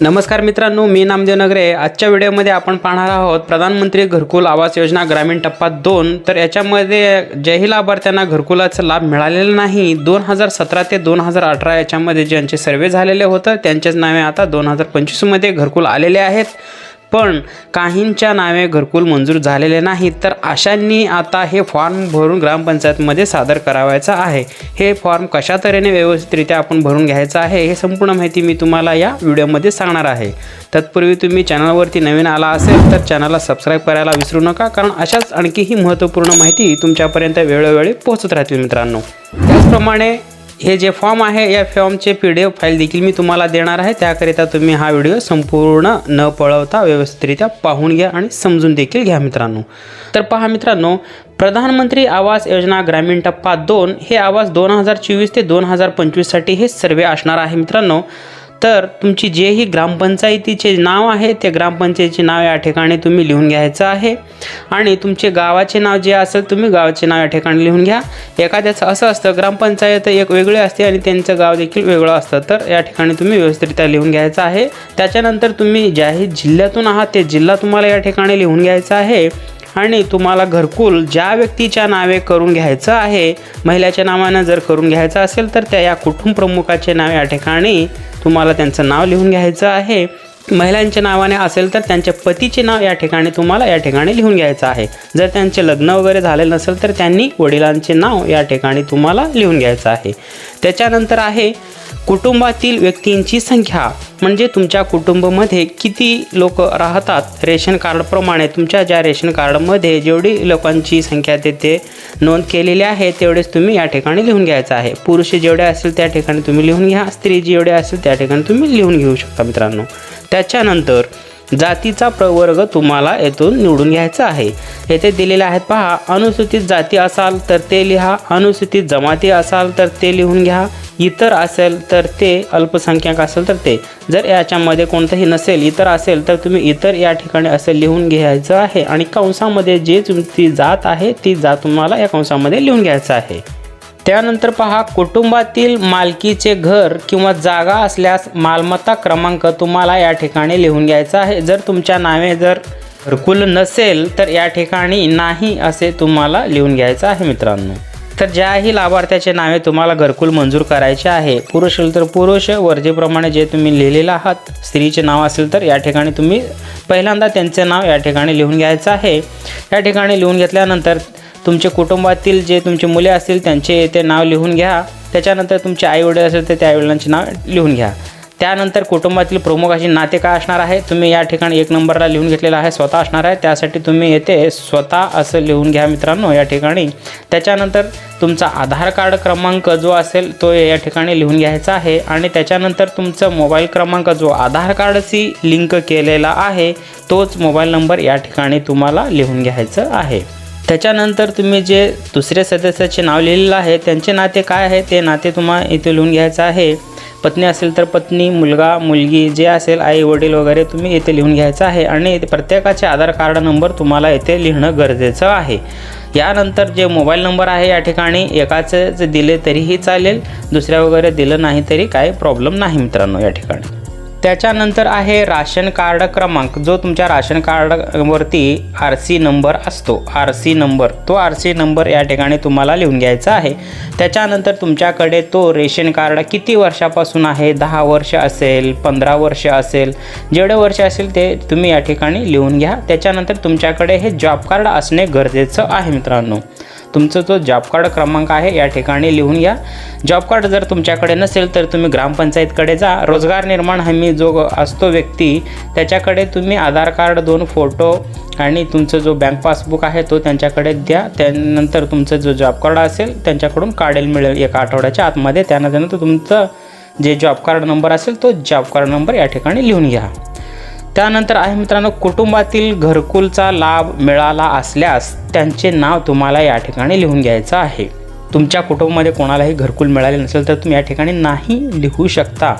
नमस्कार मित्रांनो मी नामदेव नगरे. आजच्या व्हिडिओमध्ये आपण पाहणार आहोत प्रधानमंत्री घरकुल आवास योजना ग्रामीण टप्पा दोन. तर याच्यामध्ये ज्याही लाभार्थ्यांना घरकुलाचा लाभ मिळालेला नाही दोन हजार सतरा ते दोन हजार अठरा याच्यामध्ये ज्यांचे सर्वे झालेले होतं त्यांच्याच नावे आता दोन हजार पंचवीसमध्ये घरकुल आलेले आहेत. पण काहींच्या नावे घरकुल मंजूर झालेले नाहीत. तर अशांनी आता हे फॉर्म भरून ग्रामपंचायतमध्ये सादर करावायचं आहे. हे फॉर्म कशा तऱ्हेने व्यवस्थितरित्या आपण भरून घ्यायचं आहे हे संपूर्ण माहिती मी तुम्हाला या व्हिडिओमध्ये सांगणार आहे. तत्पूर्वी तुम्ही चॅनलवरती नवीन आला असेल तर चॅनलला सबस्क्राईब करायला विसरू नका कारण अशाच आणखीही महत्त्वपूर्ण माहिती तुमच्यापर्यंत वेळोवेळी पोहोचत राहतील मित्रांनो. त्याचप्रमाणे हे जे फॉर्म आहे या फॉर्मचे पी डी एफ फाईल देखील मी तुम्हाला देणार आहे. त्याकरिता तुम्ही हा व्हिडिओ संपूर्ण न पळवता व्यवस्थितरित्या पाहून घ्या आणि समजून देखील घ्या मित्रांनो. तर पहा मित्रांनो प्रधानमंत्री आवास योजना ग्रामीण टप्पा दोन हे आवास दोन हजार चोवीस ते दोन हजार पंचवीससाठी हे सर्वे असणार आहे मित्रांनो. तर तुमची जेही ग्रामपंचायतीचे नाव आहे ते ग्रामपंचायतीचे नाव या ठिकाणी तुम्ही लिहून घ्यायचं आहे. आणि तुमचे गावाचे नाव जे असेल तुम्ही गावाचे नाव या ठिकाणी लिहून घ्या. एखाद्याचं असं असतं ग्रामपंचायत एक वेगळी असते आणि त्यांचं गाव देखील वेगळं असतं. तर या ठिकाणी तुम्ही व्यवस्थितरित्या लिहून घ्यायचं आहे. त्याच्यानंतर तुम्ही ज्याही जिल्ह्यातून आहात ते जिल्हा तुम्हाला या ठिकाणी लिहून घ्यायचा आहे. आणि तुम्हाला घरकुल ज्या व्यक्तीच्या नावे करून घ्यायचं आहे महिलाच्या नावानं जर करून घ्यायचं असेल तर त्या या कुटुंब प्रमुखाचे नाव या ठिकाणी तुम्हाला त्यांचं नाव लिहून घ्यायचं आहे. महिलांच्या नावाने असेल तर त्यांच्या पतीचे नाव या ठिकाणी तुम्हाला या ठिकाणी लिहून घ्यायचं आहे. जर त्यांचे लग्न वगैरे झालेलं नसेल तर त्यांनी वडिलांचे नाव या ठिकाणी तुम्हाला लिहून घ्यायचं आहे. त्याच्यानंतर आहे कुटुंबातील व्यक्तींची संख्या म्हणजे तुमच्या कुटुंबामध्ये किती लोक राहतात? रेशन कार्डप्रमाणे तुमच्या ज्या रेशन कार्डमध्ये जेवढी लोकांची संख्या तेथे नोंद केलेली आहे तेवढेच तुम्ही या ठिकाणी लिहून घ्यायचं आहे. पुरुष जेवढे असेल त्या ठिकाणी तुम्ही लिहून घ्या स्त्री जेवढे असेल त्या ठिकाणी तुम्ही लिहून घेऊ शकता मित्रांनो. त्याच्यानंतर जातीचा प्रवर्ग तुम्हाला येथून निवडून घ्यायचा आहे. येथे दिलेले आहेत पहा अनुसूचित जाती असाल तर ते लिहा अनुसूचित जमाती असाल तर ते लिहून घ्या इतर असेल तर ते अल्पसंख्याक असेल तर ते. जर याच्यामध्ये कोणतंही नसेल इतर असेल तर तुम्ही इतर या ठिकाणी असे लिहून घ्यायचं आहे. आणि कंसामध्ये जे तुमची जात आहे ती जात तुम्हाला या कंसामध्ये लिहून घ्यायचं आहे. त्यानंतर पहा कुटुंबातील मालकीचे घर किंवा जागा असल्यास मालमत्ता क्रमांक तुम्हाला या ठिकाणी लिहून घ्यायचा आहे. जर तुमच्या नावे जर घरकुल नसेल तर या ठिकाणी नाही असे तुम्हाला लिहून घ्यायचं आहे मित्रांनो. तर ज्याही लाभार्थ्याचे नावे तुम्हाला घरकुल मंजूर करायचे आहे पुरुष असेल तर पुरुष वर्जेप्रमाणे जे तुम्ही लिहिलेलं आहात स्त्रीचे नाव असेल तर या ठिकाणी तुम्ही पहिल्यांदा त्यांचे नाव या ठिकाणी लिहून घ्यायचं आहे. या ठिकाणी लिहून घेतल्यानंतर तुमचे कुटुंबातील जे तुमचे मुले असतील त्यांचे ते नाव लिहून घ्या. त्याच्यानंतर तुमचे आईवडील असेल तर त्या आईवडिलांचे नाव लिहून घ्या. त्यानंतर कुटुंबातील प्रमुखाचे नाते काय असणार आहे. तुम्ही या ठिकाणी एक नंबरला लिहून घेतलेला आहे स्वतः असणार आहे. त्यासाठी तुम्ही येथे स्वतः असं लिहून घ्या मित्रांनो या ठिकाणी. त्याच्यानंतर तुमचा आधार कार्ड क्रमांक जो असेल तो या ठिकाणी लिहून घ्यायचा आहे. आणि त्याच्यानंतर तुमचा मोबाईल क्रमांक जो आधार कार्डशी लिंक केलेला आहे तोच मोबाईल नंबर या ठिकाणी तुम्हाला लिहून घ्यायचं आहे. त्याच्यानंतर तुम्ही जे दुसऱ्या सदस्याचे नाव लिहिलेलं आहे त्यांचे नाते काय आहे ते नाते तुम्हाला इथे लिहून घ्यायचं आहे. पत्नी असेल तर पत्नी मुलगा मुलगी जे असेल आई वडील वगैरे तुम्ही इथे लिहून घ्यायचं आहे आणि प्रत्येकाचे आधार कार्ड नंबर तुम्हाला इथे लिहिणं गरजेचं आहे. यानंतर जे मोबाईल नंबर आहे या ठिकाणी एकाचं दिले तरीही चालेल दुसऱ्या वगैरे दिलं नाही तरी काही प्रॉब्लेम नाही मित्रांनो या ठिकाणी. त्याच्यानंतर आहे राशन कार्ड क्रमांक जो तुमच्या राशन कार्डवरती आर सी नंबर असतो. आर सी नंबर तो आर सी नंबर या ठिकाणी तुम्हाला लिहून घ्यायचा आहे. त्याच्यानंतर तुमच्याकडे तो रेशन कार्ड किती वर्षापासून आहे? दहा वर्ष असेल पंधरा वर्ष असेल जेवढे वर्ष असेल ते तुम्ही या ठिकाणी लिहून घ्या. त्याच्यानंतर तुमच्याकडे हे जॉब कार्ड असणे गरजेचं आहे मित्रांनो. तुमचं जो जॉब कार्ड क्रमांक आहे या ठिकाणी लिहून घ्या. जॉब कार्ड जर तुमच्याकडे नसेल तर तुम्ही ग्रामपंचायतकडे जा. रोजगार निर्माण हमी जो असतो व्यक्ती त्याच्याकडे तुम्ही आधार कार्ड दोन फोटो आणि तुमचं जो बँक पासबुक आहे तो त्यांच्याकडे द्या. त्यानंतर तुमचं जो जॉब कार्ड असेल त्यांच्याकडून काढेल मिळेल एका आठवड्याच्या आतमध्ये. त्यानंतर तुमचं जे जॉब कार्ड नंबर असेल तो जॉब कार्ड नंबर या ठिकाणी लिहून घ्या. त्यानंतर आहे मित्रांनो कुटुंबातील घरकुलचा लाभ मिळाला असल्यास त्यांचे नाव तुम्हाला या ठिकाणी लिहून घ्यायचं आहे. तुमच्या कुटुंबामध्ये कोणालाही घरकुल मिळाले नसेल तर तुम्ही या ठिकाणी नाही लिहू शकता.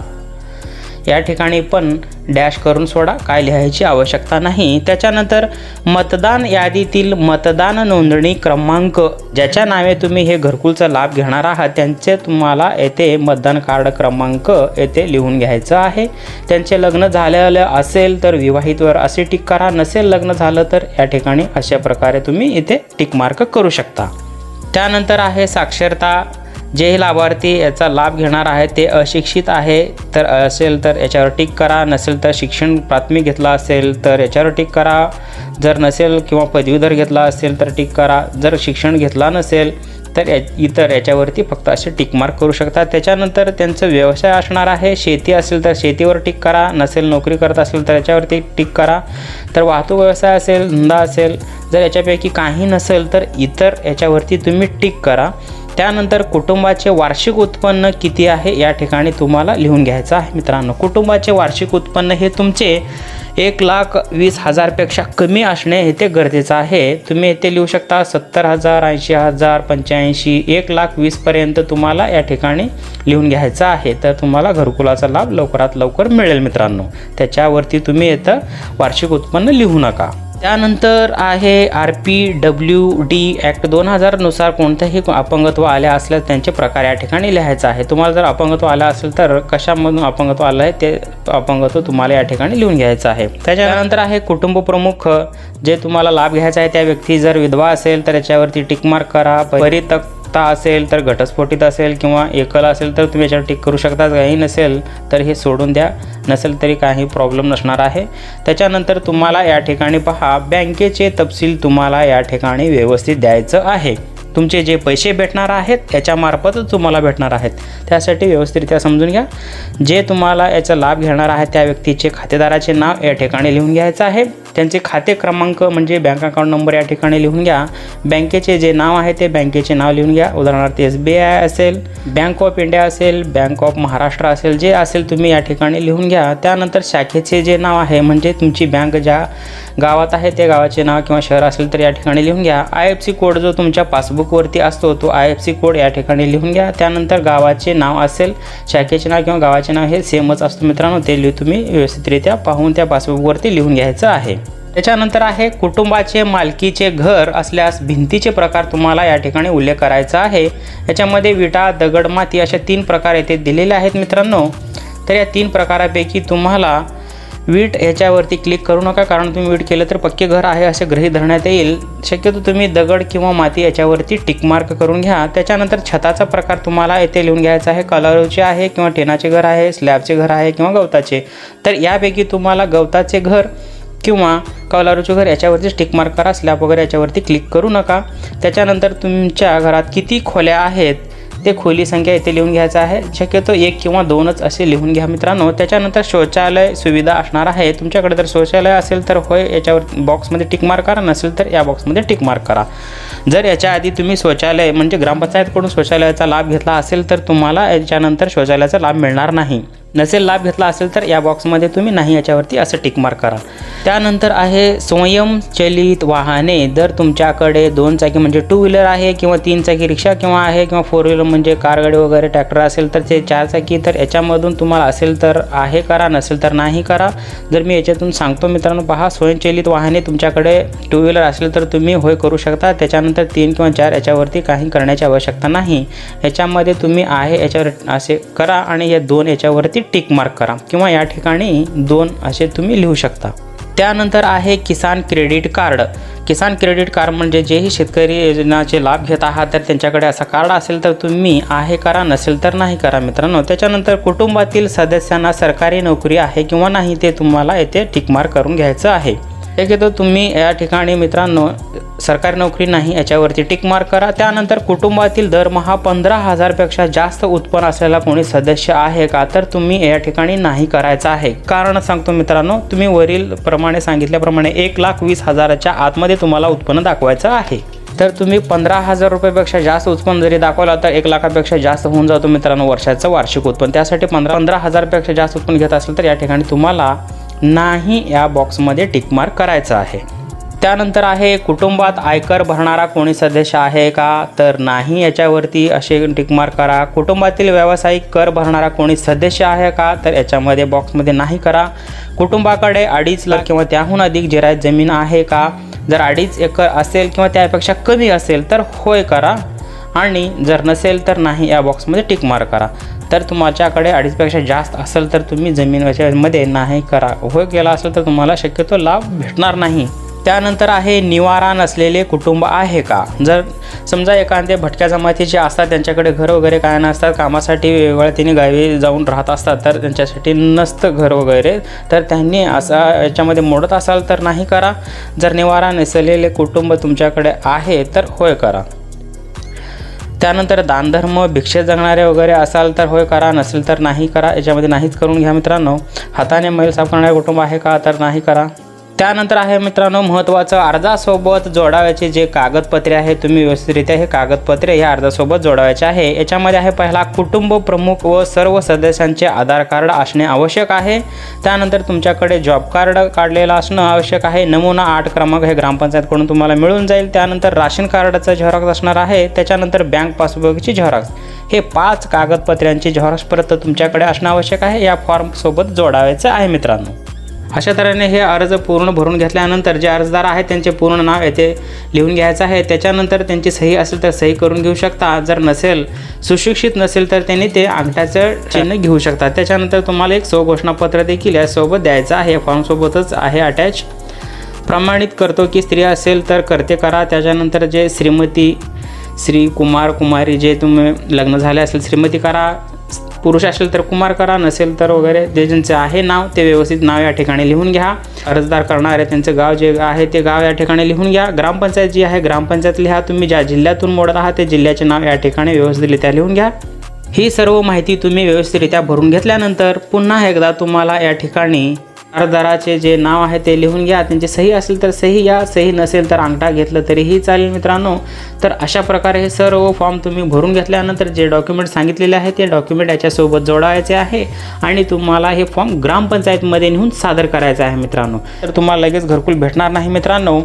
या ठिकाणी पण डॅश करून सोडा काय लिहायची आवश्यकता नाही. त्याच्यानंतर मतदान यादीतील मतदान नोंदणी क्रमांक ज्याच्या नावे तुम्ही हे घरकुलचा लाभ घेणार आहात त्यांचे तुम्हाला येथे मतदान कार्ड क्रमांक येथे लिहून घ्यायचं आहे. त्यांचे लग्न झालेलं असेल तर विवाहितवर असे टिक करा नसेल लग्न झालं तर या ठिकाणी अशा प्रकारे तुम्ही इथे टिक मार्क करू शकता. त्यानंतर आहे साक्षरता जे लाभार्थी याचा लाभ घेणार आहे ते अशिक्षित आहे तर असेल तर याच्यावर टिक करा. नसेल तर शिक्षण प्राथमिक घेतला असेल तर याच्यावर टिक करा. जर नसेल किंवा पदवीधर घेतला असेल तर टिक करा. जर शिक्षण घेतला नसेल तर या इतर याच्यावरती फक्त असे टिक मार्क करू शकतात त्याच्यानंतर त्यांचं व्यवसाय असणार आहे. शेती असेल तर शेतीवर टिक करा. नसेल नोकरी करत असेल तर याच्यावरती टिक करा. तर वाहतूक व्यवसाय असेल धंदा असेल जर याच्यापैकी काही नसेल तर इतर याच्यावरती तुम्ही टिक करा. त्यानंतर कुटुंबाचे वार्षिक उत्पन्न किती आहे या ठिकाणी तुम्हाला लिहून घ्यायचं आहे. मित्रांनो कुटुंबाचे वार्षिक उत्पन्न हे तुमचे एक लाख वीस हजारपेक्षा कमी असणे हे ते गरजेचं आहे. तुम्ही येथे लिहू शकता सत्तर हजार ऐंशी हजार पंच्याऐंशी एक लाख वीसपर्यंत तुम्हाला या ठिकाणी लिहून घ्यायचं आहे. तर तुम्हाला घरकुलाचा लाभ लवकरात लवकर मिळेल मित्रांनो. त्याच्यावरती तुम्ही इथं वार्षिक उत्पन्न लिहू नका. त्यानंतर आहे R P W D act दोन हजारनुसार कोणत्याही अपंगत्व आल्या असल्यास त्यांचे प्रकार या ठिकाणी लिहायचं आहे. तुम्हाला जर अपंगत्व आलं असेल तर कशामधून अपंगत्व आलं आहे ते अपंगत्व तुम्हाला या ठिकाणी लिहून घ्यायचं आहे. त्याच्यानंतर आहे कुटुंब प्रमुख जे तुम्हाला लाभ घ्यायचा आहे त्या व्यक्ती जर विधवा असेल तर त्याच्यावरती टिकमार्क करा परितक ता असेल तर घटस्फोटीत असेल किंवा एकल असेल तर तुम्ही याच्यावर टिक करू शकता. काही नसेल तर हे सोडून द्या. नसेल तरी काही प्रॉब्लेम नसणार आहे. त्याच्यानंतर तुम्हाला या ठिकाणी पहा. बँकेचे तपशील तुम्हाला या ठिकाणी व्यवस्थित द्यायचं आहे. तुमचे जे पैसे भेटणार आहेत त्याच्यामार्फतच तुम्हाला भेटणार आहेत. त्यासाठी व्यवस्थितरित्या समजून घ्या. जे तुम्हाला याचा लाभ घेणार आहे त्या व्यक्तीचे खातेदाराचे नाव या ठिकाणी लिहून घ्यायचं आहे. त्यांचे खाते क्रमांक म्हणजे बँक अकाउंट नंबर या ठिकाणी लिहून घ्या. बँकेचे जे नाव आहे ते बँकेचे नाव लिहून घ्या. उदाहरणार्थ एस बी आय असेल बँक ऑफ इंडिया असेल बँक ऑफ महाराष्ट्र असेल जे असेल तुम्ही या ठिकाणी लिहून घ्या. त्यानंतर शाखेचे जे नाव आहे म्हणजे तुमची बँक ज्या गावात आहे त्या गावाचे नाव किंवा शहर असेल तर या ठिकाणी लिहून घ्या. आय एफ सी कोड जो तुमच्या पासबुकवरती असतो तो आय एफ सी कोड या ठिकाणी लिहून घ्या. त्यानंतर गावाचे नाव असेल शाखेचे नाव किंवा गावाचे नाव हे सेमच असतं मित्रांनो ते लिहू तुम्ही व्यवस्थितरित्या पाहून त्या पासबुकवरती लिहून घ्यायचं आहे. त्याच्यानंतर आहे कुटुंबाचे मालकीचे घर असल्यास भिंतीचे प्रकार तुम्हाला या ठिकाणी उल्लेख करायचा आहे. याच्यामध्ये विटा दगड माती अशा तीन प्रकार येथे दिलेले आहेत मित्रांनो. तर या तीन प्रकारापैकी तुम्हाला वीट ह्याच्यावरती क्लिक करू नका कारण तुम्ही वीट केलं तर पक्के घर आहे असे गृहीत धरण्यात येईल. शक्यतो तुम्ही दगड किंवा माती याच्यावरती टिकमार्क करून घ्या. त्याच्यानंतर छताचा प्रकार तुम्हाला येथे लिहून घ्यायचा आहे. कलरचे आहे किंवा टेनाचे घर आहे स्लॅबचे घर आहे किंवा गवताचे. तर यापैकी तुम्हाला गवताचे घर किंवा कौलारूचे घर याच्यावरती स्टिकमार्क करा स्लॅब वगैरे याच्यावरती क्लिक करू नका. त्याच्यानंतर तुमच्या घरात किती खोल्या आहेत ते खोली संख्या इथे लिहून घ्यायचं आहे. शक्यतो एक किंवा दोनच असे लिहून घ्या मित्रांनो. त्याच्यानंतर शौचालय सुविधा असणार आहे. तुमच्याकडे जर शौचालय असेल तर होय याच्यावर बॉक्समध्ये टिक मार्क करा. नसेल तर या बॉक्समध्ये टिक मार्क करा. जर याच्या आधी तुम्ही शौचालय म्हणजे ग्रामपंचायतकडून शौचालयाचा लाभ घेतला असेल तर तुम्हाला याच्यानंतर शौचालयाचा लाभ मिळणार नाही. नसेल लाभ घेतला असेल तर या बॉक्समध्ये तुम्ही नाही याच्यावरती असं टिक मार्क करा. त्यानंतर आहे स्वयंचलित वाहने. जर तुमच्याकडे दोन चाकी म्हणजे टू व्हीलर आहे किंवा तीन चाकी रिक्षा किंवा आहे किंवा फोर व्हीलर म्हणजे कार गाडी वगैरे ट्रॅक्टर असेल तर ते चार चाकी तर याच्यामधून तुम्हाला असेल तर आहे करा नसेल तर नाही करा. जर मी याच्यातून सांगतो मित्रांनो पहा स्वयंचलित वाहने तुमच्याकडे टू व्हीलर असेल तर तुम्ही होय करू शकता. त्याच्यानंतर तीन किंवा चार याच्यावरती काही करण्याची आवश्यकता नाही. याच्यामध्ये तुम्ही आहे याच्यावर असे करा आणि या दोन याच्यावरती टिक मार्क करा किंवा या ठिकाणी दोन असे तुम्ही लिहू शकता. त्यानंतर आहे Kisan credit card. Kisan credit card म्हणजे जेही शेतकरी योजनाचे लाभ घेत आहात तर त्यांच्याकडे असा कार्ड असेल तर तुम्ही आहे करा नसेल तर नाही करा मित्रांनो. त्याच्यानंतर कुटुंबातील सदस्यांना सरकारी नोकरी आहे किंवा नाही ते तुम्हाला येथे टिकमार्क करून घ्यायचं आहे. शक्यतो तुम्ही या ठिकाणी मित्रांनो सरकारी नोकरी नाही याच्यावरती टिक मार्क करा. त्यानंतर कुटुंबातील दरमहा पंधरा हजारपेक्षा जास्त उत्पन्न असलेला कोणी सदस्य आहे का? तर तुम्ही या ठिकाणी नाही करायचं आहे. कारण सांगतो मित्रांनो तुम्ही वरील प्रमाणे सांगितल्याप्रमाणे एक लाख वीस हजाराच्या आतमध्ये तुम्हाला उत्पन्न दाखवायचं आहे. तर तुम्ही पंधरा हजार रुपयापेक्षा जास्त उत्पन्न जरी दाखवला तर एक लाखापेक्षा जास्त होऊन जातो मित्रांनो वर्षाचं वार्षिक उत्पन्न. त्यासाठी पंधरा पंधरा हजारपेक्षा जास्त उत्पन्न घेत असेल तर या ठिकाणी तुम्हाला नाही या बॉक्समध्ये टिकमार्क करायचं आहे. त्यानंतर आहे कुटुंबात आयकर भरणारा कोणी सदस्य आहे का? तर नाही याच्यावरती असे टिकमार्क करा. कुटुंबातील व्यावसायिक कर भरणारा कोणी सदस्य आहे का? तर याच्यामध्ये बॉक्समध्ये नाही करा. कुटुंबाकडे अडीच लाख किंवा त्याहून अधिक जिरायत जमीन आहे का? जर अडीच एकर असेल किंवा त्यापेक्षा कमी असेल तर होय करा. आणि जर नसेल तर नाही या बॉक्समध्ये टिकमार्क करा. तर तुमच्याकडे अडीचपेक्षा जास्त असेल तर तुम्ही जमीन मध्ये नाही करा. होय केला असेल तर तुम्हाला शक्यतो लाभ भेटणार नाही. त्यानंतर आहे निवारा नसलेले कुटुंब आहे का? जर समजा एखादे भटक्या जमातीचे असतात त्यांच्याकडे घर वगैरे काय नसतात कामासाठी वेगवेगळ्या गावी जाऊन राहत असतात तर त्यांच्यासाठी नसतं घर वगैरे तर त्यांनी असा याच्यामध्ये मोडत असाल तर नाही करा. जर निवारा नसलेले कुटुंब तुमच्याकडे आहे तर होय करा. त्यानंतर दानधर्म भिक्षे जगणारे वगैरे असाल तर होय करा नसेल तर नाही करा याच्यामध्ये नाहीच करून घ्या मित्रांनो. हाताने मैल साफ करणारे कुटुंब आहे का? तर नाही करा. त्यानंतर आहे मित्रांनो महत्त्वाचं अर्जासोबत जोडावायचे जे कागदपत्रे आहे तुम्ही व्यवस्थितरित्या हे कागदपत्रे ह्या अर्जासोबत जोडावायचे आहे. याच्यामध्ये आहे पहिला कुटुंब प्रमुख व सर्व सदस्यांचे आधार कार्ड असणे आवश्यक आहे. त्यानंतर तुमच्याकडे जॉब कार्ड काढलेलं असणं आवश्यक आहे. नमुना आठ क्रमांक हे ग्रामपंचायतकडून तुम्हाला मिळून जाईल. त्यानंतर राशन कार्डाचा झेरॉक्स असणार आहे. त्याच्यानंतर बँक पासबुकची झेरॉक्स. हे पाच कागदपत्र्यांची झेरॉक्स परत तुमच्याकडे असणं आवश्यक आहे. या फॉर्मसोबत जोडावायचं आहे मित्रांनो. अशा तऱ्हेने हे अर्ज पूर्ण भरून घेतल्यानंतर जे अर्जदार आहेत त्यांचे पूर्ण नाव येथे लिहून घ्यायचं आहे. त्याच्यानंतर त्यांची सही असेल तर सही करून घेऊ शकता. जर नसेल सुशिक्षित नसेल तर त्यांनी ते अंगठ्याचं चिन्ह घेऊ शकता. त्याच्यानंतर तुम्हाला एक स्वघोषणापत्र देखील यासोबत द्यायचं आहे. फॉर्मसोबतच आहे अटॅच. प्रमाणित करतो की स्त्री असेल तर करते करा. त्याच्यानंतर जे श्रीमती श्री कुमार कुमारी जे तुम्ही लग्न झाले असेल श्रीमती करा. पुरुष असेल तर कुमार करा नसेल तर वगैरे जे ज्यांचे आहे नाव ते व्यवस्थित नाव या ठिकाणी लिहून घ्या. अर्जदार करणारे त्यांचं गाव जे आहे ते गाव या ठिकाणी लिहून घ्या. ग्रामपंचायत जी आहे ग्रामपंचायत लिहा. तुम्ही ज्या जिल्ह्यातून मोडत आहात ते जिल्ह्याचे नाव या ठिकाणी व्यवस्थितरित्या लिहून घ्या. ही सर्व माहिती तुम्ही व्यवस्थितरित्या भरून घेतल्यानंतर पुन्हा एकदा तुम्हाला या ठिकाणी अर्जदाराचे जे नाव आहे ते लिहून घ्या. त्यांची सही असेल तर सही या सही नसेल तर अंगठा घेतलं तरीही चालेल मित्रांनो. तर अशा प्रकारे हे सर्व फॉर्म तुम्ही भरून घेतल्यानंतर जे डॉक्युमेंट सांगितलेले आहे ते डॉक्युमेंट याच्यासोबत जोडायचे आहे आणि तुम्हाला हे फॉर्म ग्रामपंचायतमध्ये नेऊन सादर करायचा आहे मित्रांनो. तर तुम्हाला लगेच घरकुल भेटणार नाही मित्रांनो.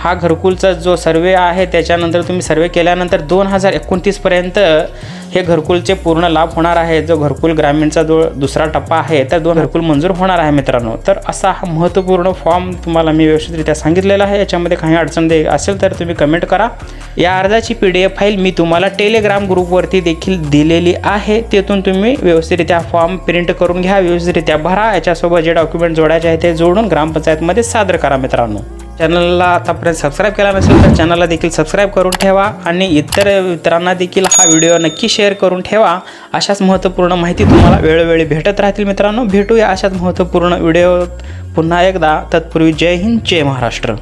हा घरकुलचा जो सर्वे आहे त्याच्यानंतर तुम्ही सर्वे केल्यानंतर दोन हजार एकोणतीसपर्यंत हे घरकुलचे पूर्ण लाभ होणार आहे. जो घरकुल ग्रामीणचा जो दुसरा टप्पा आहे तर दोन घरकुल मंजूर होणार आहे मित्रांनो. तर असा हा महत्त्वपूर्ण फॉर्म तुम्हाला मी व्यवस्थितरित्या सांगितलेला आहे. याच्यामध्ये काही अडचण दे असेल तर तुम्ही कमेंट करा. या अर्जाची पी डी एफ फाईल मी तुम्हाला टेलिग्राम ग्रुपवरती देखील दिलेली आहे. तेथून तुम्ही व्यवस्थितरित्या फॉर्म प्रिंट करून घ्या व्यवस्थितरित्या भरा. याच्यासोबत जे डॉक्युमेंट जोडायचे आहे ते जोडून ग्रामपंचायतमध्ये सादर करा मित्रांनो. चॅनलला आतापर्यंत सबस्क्राईब केला नसेल तर चॅनलला देखील सबस्क्राईब करून ठेवा आणि इतर मित्रांना देखील हा व्हिडिओ नक्की शेअर करून ठेवा. अशाच महत्त्वपूर्ण माहिती तुम्हाला वेळोवेळी भेटत राहतील मित्रांनो. भेटूया अशाच महत्त्वपूर्ण व्हिडिओ पुन्हा एकदा. तत्पूर्वी जय हिंद जय महाराष्ट्र.